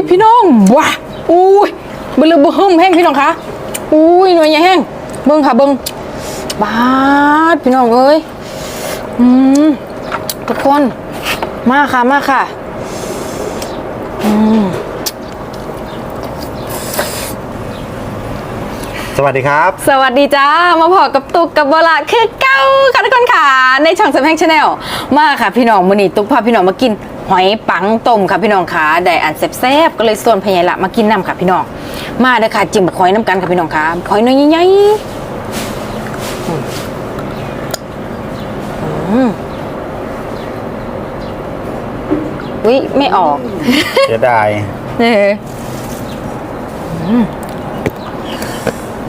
ยพี่น้องว้าอุ้ยเบลือเบิ่มแห้งพี่น้องคะอุ้ยหน่วยใหญ่แห้งเบิ่งค่ะเบิ่งบาดพี่น้องเอ้ยอืมทุกคนมาค่ะมาค่ะสวัสดีครับ สวัสดีจ้า มาพอกับตุกกับบละคือเก้าค่ะทุกคนค่ะ ในช่องสมแพงชาแนลมาค่ะพี่น้องมื้อนี้ตุกพาพี่น้องมากิน หอยปังต้มค่ะพี่น้องค่ะได้อันแซ่บๆก็เลยส่วนพญายละมากินน้ำค่ะพี่น้อง มาเด้อค่ะจิ้มบักหอยน้ำกันค่ะพี่น้องค่ะหอยน้อยใหญ่ๆอืมอืมอุ้ยไม่ออกเสียดายเอออืม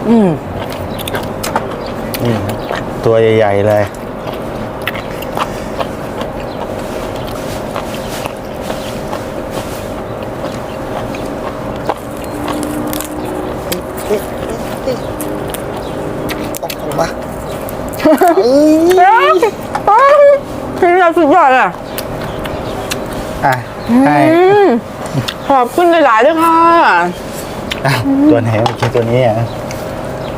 อืมนี่ครับตัวใหญ่ ๆ เลย พี่เราสุดยอดอะอะให้ขอบคุณหลายๆด้วยค่ะ อะตัวไหนเมื่อกี้ตัวนี้อะ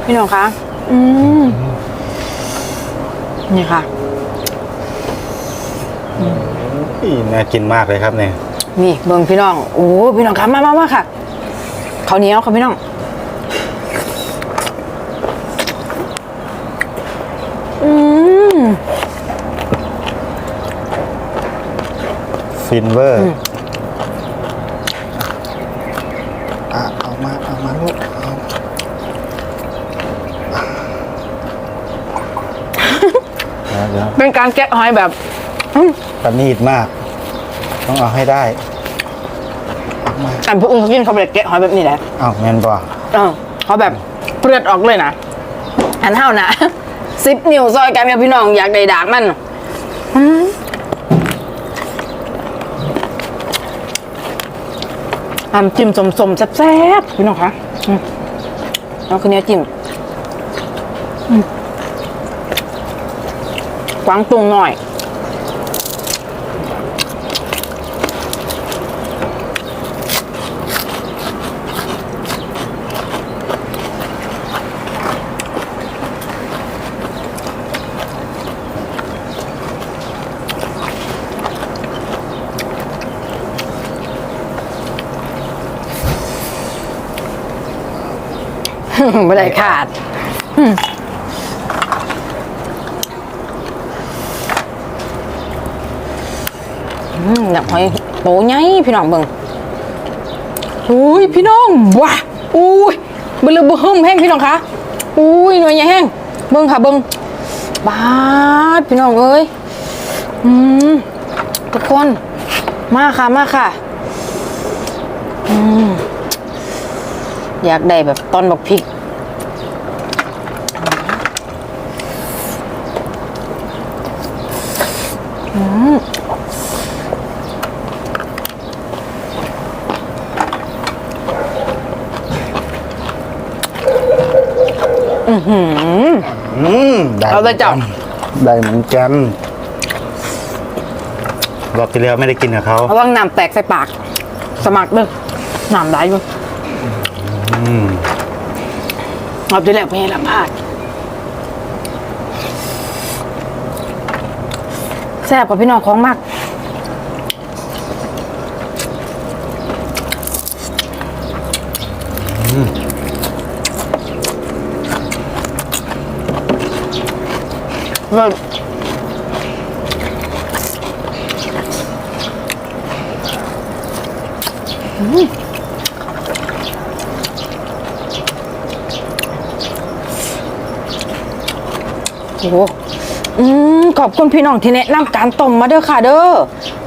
พี่น้องคะอืมนี่ค่ะอีน่ากินมากเลยครับเนี่ยนี่เบิ่งพี่น้อง โอ้พี่น้องคะมามามาค่ะข้าวเหนียวค่ะพี่น้อง ฟินเวอร์อะเอามาเอามาลูกเอาเดี๋ยวเป็นการแกะหอยแบบอืมประณีตมาก ต้องเอาให้ได้เอามาอันพวกอื่นเขากินเขาแบบแกะหอยแบบนี้แหละเอาแมนบอเออเขาแบบเปลือดออกเลยนะอันเท่านะสิบนิ้วซอยกันกับพี่น้องอยากได้ดากมันอืม น้ำจิ้มสมๆแซ่บๆพี่น้องคะอืมเอาคืนนี้จิ้มอืมกวางตุงหน่อย ไม่ได้ขาดอืมอืมอยากหอยโตใหญ่พี่น้องเบิ่งอุ้ยพี่น้องว้าอุ้ยเบลือเบิ่มแห้งพี่น้องคะอุ้ยหน่วยใหญ่แห้งเบิ่งค่ะเบิ่งบาดพี่น้องเอ้ยอืมทุกคนมาค่ะมาค่ะ อยากได้แบบต้นบักพริก อืมได้เอาเลยจ้ะ ได้เหมือนกันรอบที่แล้วไม่ได้กินกับเขา ระวังน้ำแตกใส่ปาก สมัครเด้อน้ำได้อยู่ อืมเอาที่แรกไปให้ละพาดแซ่บกว่าพี่น้องของมากเลิศโอ้โหอืมขอบคุณพี่น้องที่แนะนำการต้มมาเด้อค่ะ เด้อ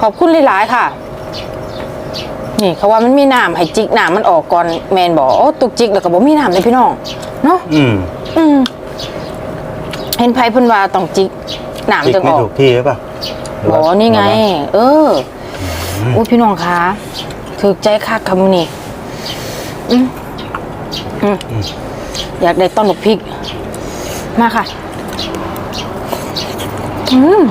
ขอบคุณหลายๆค่ะ นี่เขาว่ามันมีน้ำให้จิกน้ำมันออกก่อนแมนบอกโอ้ตุกจิกแล้วก็บอกมีน้ำเลยพี่น้องเนาะอืมอืมเห็นไพ่เพิ่นว่าต้องจิกน้ำจิกจังไม่ออกถูกที่หรือเปล่าหรืออ๋ว่าอนี่ไงหรือว่าเออออุ้ยพี่น้องคะถือใจคักคำนี่อืมอืมอยากได้ต้นบกพริก มาค่ะ อืม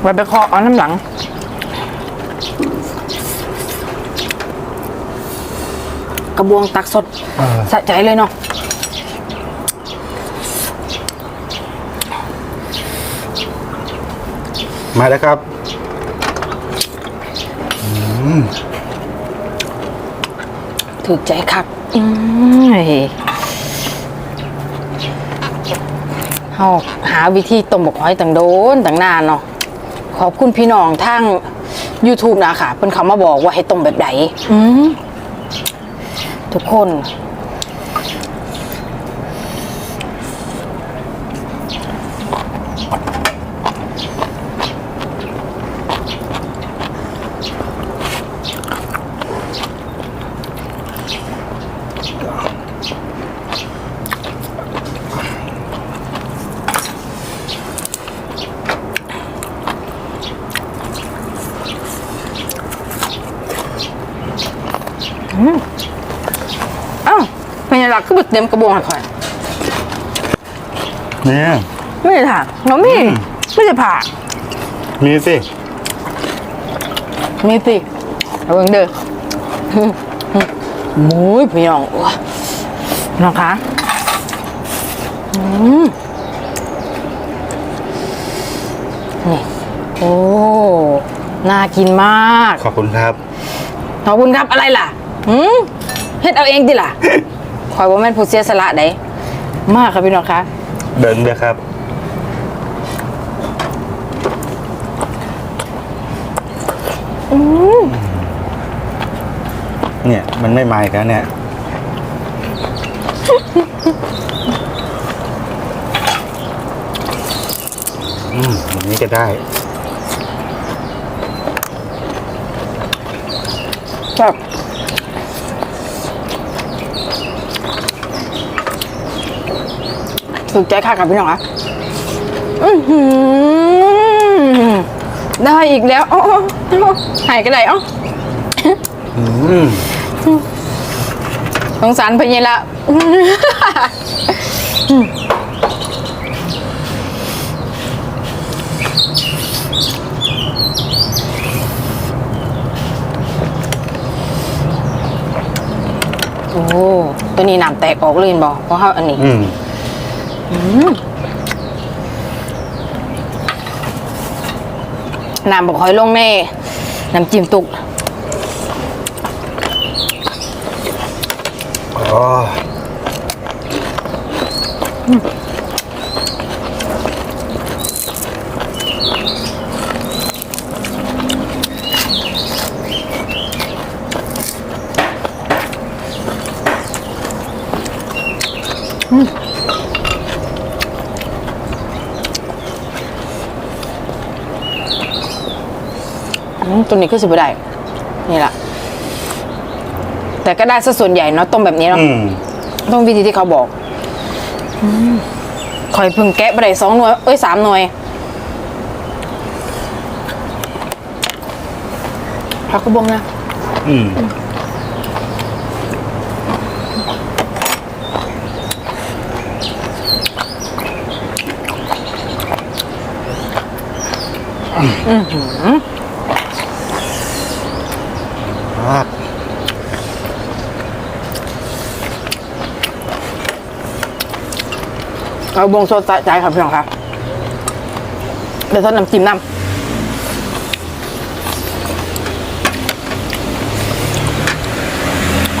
ไว้ไปคอเอาน้ำหลัง กระบวงตักสด สะใจเลยเนาะ มาแล้วครับถูกใจคักอืมเฮ้ยเฮาหาวิธีต้มบกหอยต่างโดนต่างนานเนาะขอบคุณพี่น้องทาง YouTube นะค่ะเพิ่นเขามาบอกว่าให้ต้มแบบไหนอืมทุกคน อ้าวเป็นยังไงล่ะคือแบบเต็มกระบวงให้ข่อยเนี่ยไม่ได้ถางน้องมี่ไม่ได้ผ่ามีสิมีสิเอาเบิ่งเด้อหึหึโอ้ยพี่น้องโอ้ยพี่น้องคะอืมนี่โอ้ น่ากินมาก ขอบคุณครับ ขอบคุณครับอะไรล่ะ หืมเฮ็ดเอาเองดิล่ะคอยว่าแม่นผู้เสียสละได้มากครับพี่น้องคะเดินเดียวครับ เนี่ย มันไม่มาอีกแล้วเนี่ย อืมอย่างนี้ก็ได้แบบ ถูกใจค่ะกับพี่น้องคะอือหือได้อีกแล้วอ๋ออ๋ออ๋อหายกันไหนอ๋ออืมสงสารพญละโอ้ตัวนี้น้ำแตกออกเลยเห็นบอกเพราะเขาอันนี้อืม น้ำบอกหอยลงในน้ำจิ้มตุกอ๋ออืม ตัวนี้คือสิบได้ นี่แหละ แต่ก็ได้ซะส่วนใหญ่เนาะต้มแบบนี้เนาะอืมต้องวิธีที่เขาบอกอืมคอยเพึ่งแกะไปได้สองหน่วย เอ้ยสามหน่วยพักกระบงนะ อืมม เอาบงโซดใจครับพี่น้องครับเดี๋ยวทอดน้ำจิ้มน้ำ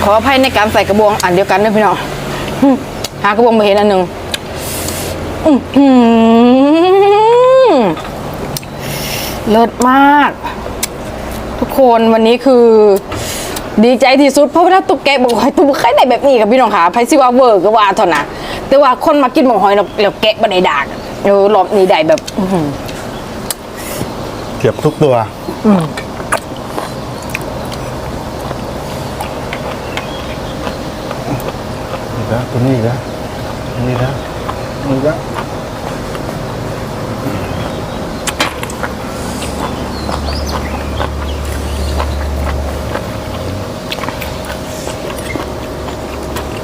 ขออภัยในการใส่กระบวงอันเดียวกันด้วยพี่น้องหากระบวงมาเห็นอันหนึ่งเลิศมาก ทุกคนวันนี้คือ ดีใจที่สุดเพราะว่าตุ๊กแกบอกหอยตุ๊กไข่ได้แบบนี้กับพี่น้องค่ะไพซิว่าเวอร์ก็ว่าเท่านะ แต่ว่าคนมากินหมกหอยเราเราแกะบันไดดากเออรอบนี้ได้แบบอื้อหือเกือบทุกตัว อีกแล้วตัวนี้อีกแล้วตัวนี้อีกแล้วตัวนี้อีกแล้ว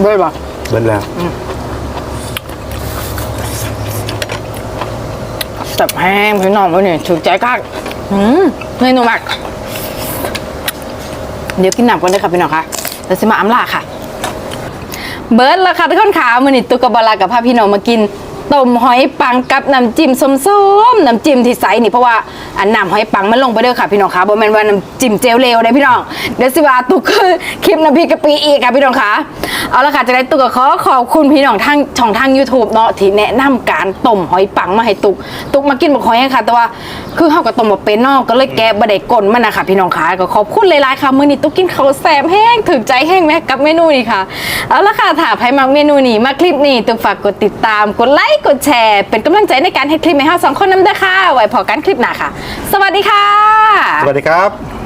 เบิร์ดบอกเบิ้ลแล้ว แต่แห้งพี่น้องวันนี้ถูกใจคักอืมเมนูมากเดี๋ยวกินน้ำก่อนเลยค่ะพี่น้องค่ะแล้วจะมาอำลาค่ะ เบิร์ดแล้วค่ะทุกคนค่ะมือนิตุกกบบาลากับพาพี่น้องมากิน ต้มหอยปังกับน้ำจิ้มส้มๆน้ำจิ้มที่ใสนี่เพราะว่าอันน้ำหอยปังมันลงไปเด้อค่ะพี่น้องค่ะบ่แม่นว่าน้ำจิ้มเจลเลวได้พี่น้องเดี๋ยวสิว่าตุกคือคลิปน้ำพริกกะปิอีกค่ะพี่น้องค่ะเอาละค่ะจะได้ตุกขอขอบคุณพี่น้องทางช่องทาง YouTube เนาะที่แนะนำการต้มหอยปังมาให้ตุกตุกมากินบักหอยค่ะ แต่ว่าคือเฮาก็ต้มบ่เป็นเนาะก็เลยแกะบ่ได้ก้นมันนะคะพี่น้องค่ะก็ขอบคุณหลายๆค่ะมื้อนี้ตุกกินข้าวแซ่บแห้งถึกใจแห้งแม่กับเมนูนี้ค่ะเอาละค่ะถ้าใครมักเมนูนี้มาคลิปนี้ต้องฝากกดติดตามกดไลค์กดแชร์ เป็นกำลังใจในการให้คลิปให้เฮาสองคนนำด้ค่ะไว้พอกันคลิปหน้าค่ะ สวัสดีค่ะ สวัสดีครับ